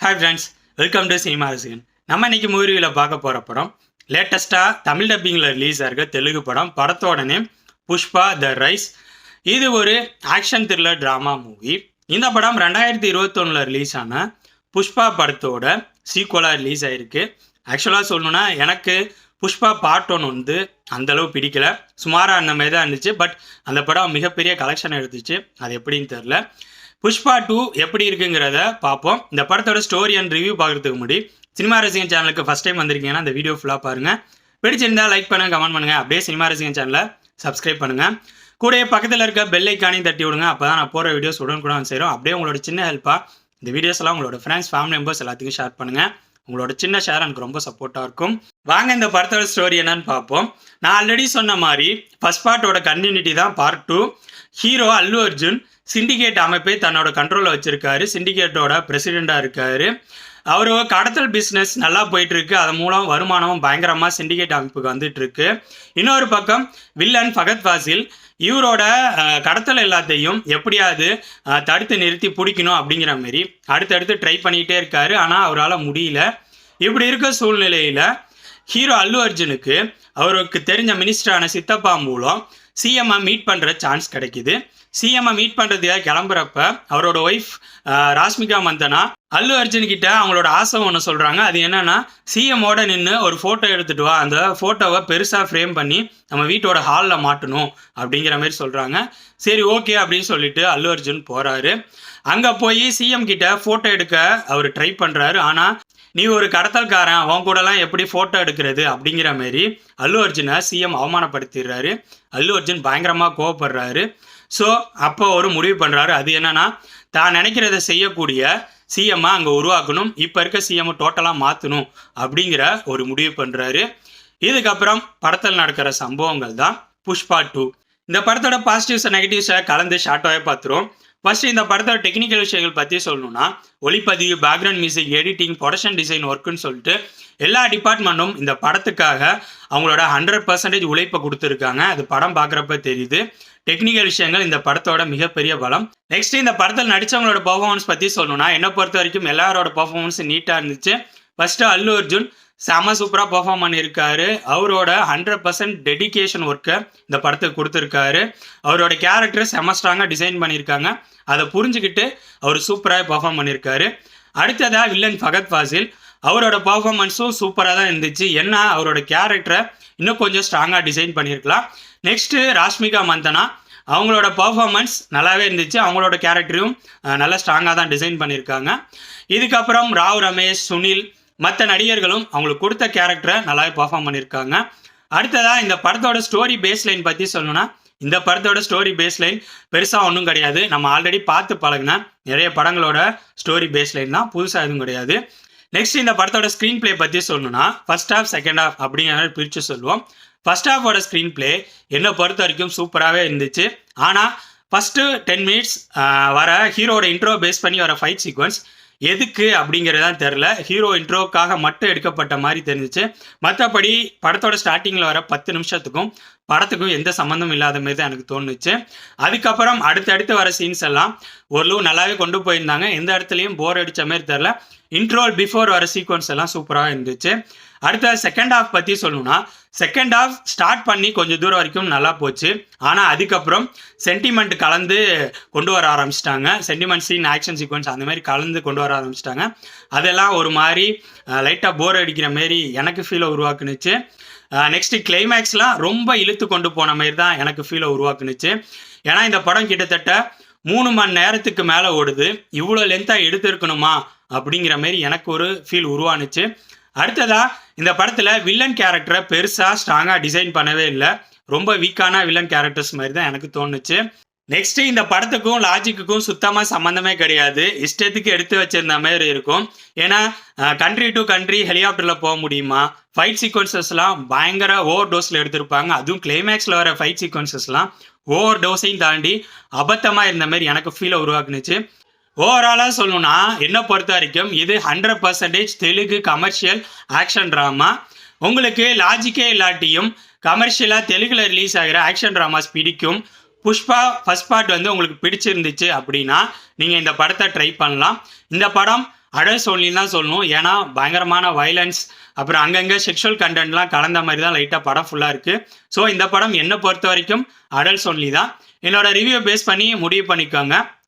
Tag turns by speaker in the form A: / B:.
A: Hi friends welcome to cinema Rasigan நம்ம இன்னைக்கு மூவியில் பார்க்க போகிற படம் லேட்டஸ்ட்டாக தமிழ் டப்பிங்கில் ரிலீஸ் ஆகிருக்க தெலுங்கு படம் படத்தோட நேம் புஷ்பா த ரைஸ். இது ஒரு ஆக்ஷன் த்ரில்லர் ட்ராமா மூவி இந்த படம் ரெண்டாயிரத்தி இருபத்தொன்னில் ரிலீஸ் ஆன புஷ்பா படத்தோட சீக்குவலாக ரிலீஸ் ஆகிருக்கு ஆக்சுவலாக சொல்லணுன்னா எனக்கு புஷ்பா பார்ட் ஒன் வந்து அந்தளவு பிடிக்கல. சுமாராக அந்த மாதிரி தான் இருந்துச்சு. பட் அந்த படம் மிகப்பெரிய கலெக்ஷன் எடுத்துச்சு. அது எப்படின்னு தெரில புஷ்பா டூ எப்படி இருக்குங்கிறத பார்ப்போம். இந்த படத்தோட ஸ்டோரி அண்ட் ரிவ்யூ பார்க்குறதுக்கு முன்னாடி சினிமா ரசிகன் சேனலுக்கு ஃபஸ்ட் டைம் வந்திருக்கீங்கன்னா அந்த வீடியோ ஃபுல்லாக பாருங்கள் பிடிச்சிருந்தால் லைக் பண்ணுங்க கமெண்ட் பண்ணுங்கள் அப்படியே சினிமா ரசிகன் சேனலை சப்ஸ்கிரைப் பண்ணுங்கள் கூடயே பக்கத்தில் இருக்க பெல் ஐக்கானையும் தட்டி விடுங்க. அப்போ தான் நான் போகிற வீடியோஸ் உடனுக்குடன் வந்து சேரும். அப்படியே உங்களோட சின்ன ஹெல்ப்பாக இந்த வீடியோஸ் எல்லாம் உங்களோட ஃப்ரெண்ட்ஸ் ஃபேமிலி மெம்பர்ஸ் எல்லாத்துக்கும் ஷேர் பண்ணுங்கள் உங்களோட சின்ன ஷேர் எனக்கு ரொம்ப சப்போர்ட்டாக இருக்கும். வாங்க இந்த படத்தோட ஸ்டோரி என்னன்னு பார்ப்போம். நான் ஆல்ரெடி சொன்ன மாதிரி ஃபர்ஸ்ட் பார்ட்டோட கண்டினியூட்டி தான் part two hero Allu Arjun syndicate அமைப்பை தன்னோட கண்ட்ரோலில் வச்சிருக்காரு. சிண்டிகேட்டோட பிரசிடெண்ட்டாக இருக்காரு. அவர் கடத்தல் பிஸ்னஸ் நல்லா போயிட்டு இருக்கு அதன் மூலம் வருமானமும் பயங்கரமாக சிண்டிகேட் அமைப்புக்கு வந்துட்டு இருக்கு இன்னொரு பக்கம் வில்லன் ஃபகத் ஃபாசில் இவரோட கடத்தல் எல்லாத்தையும் எப்படியாவது தடுத்து நிறுத்தி பிடிக்கணும் அப்படிங்கிற மாரி அடுத்தடுத்து ட்ரை பண்ணிகிட்டே இருக்காரு. ஆனால் அவரால் முடியல. இப்படி இருக்க சூழ்நிலையில் ஹீரோ அல்லு அர்ஜுனுக்கு அவருக்கு தெரிஞ்ச மினிஸ்டரான சித்தப்பா மூலம் சிஎம்ஐ மீட் பண்ணுற சான்ஸ் கிடைக்குது. சிஎம்ஐ மீட் பண்ணுறதுக்காக கிளம்புறப்ப அவரோட ஒய்ஃப் ராஷ்மிகா மந்தனா அல்லு அர்ஜுன் கிட்ட அவங்களோட ஆசை ஒன்று சொல்கிறாங்க அது என்னன்னா சிஎம்மோட நின்று ஒரு ஃபோட்டோ எடுத்துட்டு வா. அந்த ஃபோட்டோவை பெருசாக ஃப்ரேம் பண்ணி நம்ம வீட்டோட ஹாலில் மாட்டணும் அப்படிங்கிற மாதிரி சொல்கிறாங்க சரி ஓகே அப்படின்னு சொல்லிட்டு அல்லு அர்ஜுன் போகிறாரு அங்கே போய் சிஎம் கிட்ட ஃபோட்டோ எடுக்க அவர் ட்ரை பண்ணுறாரு ஆனால் நீ ஒரு கடத்தல்காரன் அவன் கூடலாம் எப்படி ஃபோட்டோ எடுக்கிறது அப்படிங்கிற மாதிரி அல்லு அர்ஜுனை சிஎம் அவமானப்படுத்திடுறாரு. அல்லு அர்ஜுன் பயங்கரமாக கோவப்படுறாரு. ஸோ அப்போ ஒரு முடிவு பண்ணுறாரு அது என்னன்னா தான் நினைக்கிறத செய்யக்கூடிய சிஎம்மை அங்கே உருவாக்கணும். இப்போ இருக்க சிஎம் டோட்டலாக மாற்றணும் அப்படிங்கிற ஒரு முடிவு பண்ணுறாரு இதுக்கப்புறம் படத்தில் நடக்கிற சம்பவங்கள் தான் புஷ்பா டூ இந்த படத்தோட பாசிட்டிவ்ஸை நெகட்டிவ்ஸை கலந்து ஷார்ட்டாகவே பார்த்துருவோம். ஃபர்ஸ்ட் இந்த படத்தோட டெக்னிக்கல் விஷயங்கள் பற்றி சொல்லணும்னா ஒளிப்பதிவு background music editing production design ஒர்க்குன்னு சொல்லிட்டு எல்லா டிபார்ட்மெண்ட்டும் இந்த படத்துக்காக அவங்களோட ஹண்ட்ரட் பர்சன்டேஜ் உழைப்பை கொடுத்துருக்காங்க. அது படம் பார்க்குறப்ப தெரியுது. டெக்னிக்கல் விஷயங்கள் இந்த படத்தோட மிகப்பெரிய பலம். நெக்ஸ்ட் இந்த படத்தில் நடித்தவங்களோட பர்ஃபார்மன்ஸ் பற்றி சொல்லணும்னா என்னை பொறுத்த வரைக்கும் எல்லாரோட பர்ஃபார்மன்ஸ் நீட்டாக இருந்துச்சு. ஃபஸ்ட்டு அல்லு அர்ஜுன் செம சூப்பராக பெர்ஃபார்ம் பண்ணியிருக்காரு. அவரோட ஹண்ட்ரட் பர்சன்ட் டெடிகேஷன் ஒர்க்கை இந்த படத்துக்கு கொடுத்துருக்காரு. அவரோட கேரக்டர் செம ஸ்ட்ராங்காக டிசைன் பண்ணியிருக்காங்க. அதை புரிஞ்சுக்கிட்டு அவர் சூப்பராக பெர்ஃபார்ம் பண்ணியிருக்காரு. அடுத்ததாக வில்லன் ஃபகத் ஃபாசில். அவரோட பர்ஃபார்மன்ஸும் சூப்பராக தான் இருந்துச்சு. என்ன அவரோட கேரக்டரை இன்னும் கொஞ்சம் ஸ்ட்ராங்காக டிசைன் பண்ணியிருக்கலாம். நெக்ஸ்ட்டு ராஷ்மிகா மந்தனா. அவங்களோட பர்ஃபார்மன்ஸ் நல்லாவே இருந்துச்சு. அவங்களோட கேரக்டரையும் நல்லா ஸ்ட்ராங்காக தான் டிசைன் பண்ணியிருக்காங்க. இதுக்கப்புறம் ராவ் ரமேஷ் சுனில் மற்ற நடிகர்களும் அவங்களுக்கு கொடுத்த கேரக்டரை நல்லாவே பர்ஃபார்ம் பண்ணியிருக்காங்க. அடுத்ததாக இந்த படத்தோட ஸ்டோரி பேஸ் லைன் பற்றி சொல்லணும்னா இந்த படத்தோட ஸ்டோரி பேஸ் லைன் பெருசாக ஒன்றும் கிடையாது. நம்ம ஆல்ரெடி பார்த்து பழகின நிறைய படங்களோட ஸ்டோரி பேஸ் லைன் தான் புதுசாக எதுவும் கிடையாது. நெக்ஸ்ட் இந்த படத்தோட ஸ்க்ரீன் ப்ளே பற்றி சொல்லணும்னா ஃபர்ஸ்ட் ஹாஃப் செகண்ட் ஹாஃப் அப்படிங்கிற மாதிரி பிரித்து சொல்லுவோம். ஃபர்ஸ்ட் ஹாஃபோட ஸ்க்ரீன் ப்ளே என்னை பொறுத்த வரைக்கும் சூப்பராகவே இருந்துச்சு. ஆனால் ஃபஸ்ட்டு டென் மினிட்ஸ் வர ஹீரோட இன்ட்ரோ பேஸ் பண்ணி வர ஃபைட் சீக்வன்ஸ் எதுக்கு அப்படிங்கிறதான் தெரில ஹீரோ இன்ட்ரோக்காக மட்டும் எடுக்கப்பட்ட மாதிரி தெரிஞ்சிச்சு. மற்றபடி படத்தோட ஸ்டார்டிங்கில் வர பத்து நிமிஷத்துக்கும் படத்துக்கும் எந்த சம்மந்தமும் இல்லாத மாதிரி தான் எனக்கு தோணுச்சு. அதுக்கப்புறம் அடுத்தடுத்து வர சீன்ஸ் எல்லாம் ஓரளவு நல்லாவே கொண்டு போயிருந்தாங்க. எந்த இடத்துலையும் போர் அடித்த மாதிரி தெரில இன்ட்ரோல் பிஃபோர் வர சீக்வன்ஸ் எல்லாம் சூப்பராக இருந்துச்சு. அடுத்த செகண்ட் ஹாஃப் பற்றி சொல்லணும்னா செகண்ட் ஆஃப் ஸ்டார்ட் பண்ணி கொஞ்சம் தூரம் வரைக்கும் நல்லா போச்சு. ஆனால் அதுக்கப்புறம் சென்டிமெண்ட் கலந்து கொண்டு வர ஆரம்பிச்சிட்டாங்க. சென்டிமெண்ட் சீன் ஆக்ஷன் சீக்வன்ஸ் அந்த மாதிரி கலந்து கொண்டு வர ஆரம்பிச்சிட்டாங்க. அதெல்லாம் ஒரு மாதிரி லைட்டாக போர் அடிக்கிற மாரி எனக்கு ஃபீலை உருவாக்குனுச்சு. நெக்ஸ்ட் கிளைமேக்ஸ்லாம் ரொம்ப இழுத்து கொண்டு போன மாதிரி தான் எனக்கு ஃபீலை உருவாக்குனுச்சு. ஏன்னா இந்த படம் கிட்டத்தட்ட மூணு மணி நேரத்துக்கு மேலே ஓடுது. இவ்வளோ லென்த்தாக எடுத்திருக்கணுமா? அப்படிங்கிற மாதிரி எனக்கு ஒரு ஃபீல் உருவானுச்சு. அடுத்ததா இந்த படத்தில் வில்லன் கேரக்டரை பெருசாக ஸ்ட்ராங்காக டிசைன் பண்ணவே இல்லை. ரொம்ப வீக்கான வில்லன் கேரக்டர்ஸ் மாதிரி தான் எனக்கு தோணுச்சு. நெக்ஸ்ட் இந்த படத்துக்கும் லாஜிக்குக்கும் சுத்தமாக சம்மந்தமே கிடையாது. இஷ்டத்துக்கு எடுத்து வச்சிருந்த மாதிரி இருக்கும். ஏன்னா கண்ட்ரி டு கண்ட்ரி ஹெலிகாப்டரில் போக முடியுமா? ஃபைட் சீக்வன்சஸ்லாம் பயங்கர ஓவர் டோஸில் எடுத்திருப்பாங்க. அதுவும் கிளைமேக்ஸில் வர ஃபைட் சீக்வன்சஸ்லாம் ஓவர் டோஸையும் தாண்டி அபத்தமாக இருந்த மாதிரி எனக்கு ஃபீலை உருவாக்குனுச்சு. ஓவராலாக சொல்லணும்னா என்ன பொறுத்த வரைக்கும் இது hundred percentage Telugu commercial action drama உங்களுக்கு லாஜிக்கே இல்லாட்டியும் கமர்ஷியலாக தெலுங்கில் ரிலீஸ் ஆகிற ஆக்ஷன் ட்ராமாஸ் பிடிக்கும். புஷ்பா ஃபர்ஸ்ட் பார்ட் வந்து உங்களுக்கு பிடிச்சிருந்துச்சு அப்படின்னா நீங்கள் இந்த படத்தை ட்ரை பண்ணலாம். இந்த படம் அடல்ஸ் ஒன்லின்னு தான் சொல்லணும். ஏன்னா பயங்கரமான வைலன்ஸ் அப்புறம் அங்கங்கே செக்ஷுவல் கண்டென்ட்லாம் கலந்த மாதிரி தான் லைட்டாக படம் ஃபுல்லாக இருக்குது ஸோ இந்த படம் என்னை பொறுத்த வரைக்கும் அடல்ஸ் ஒன்லி தான். என்னோட ரிவ்யூ பேஸ் பண்ணி முடிவு பண்ணிக்கோங்க.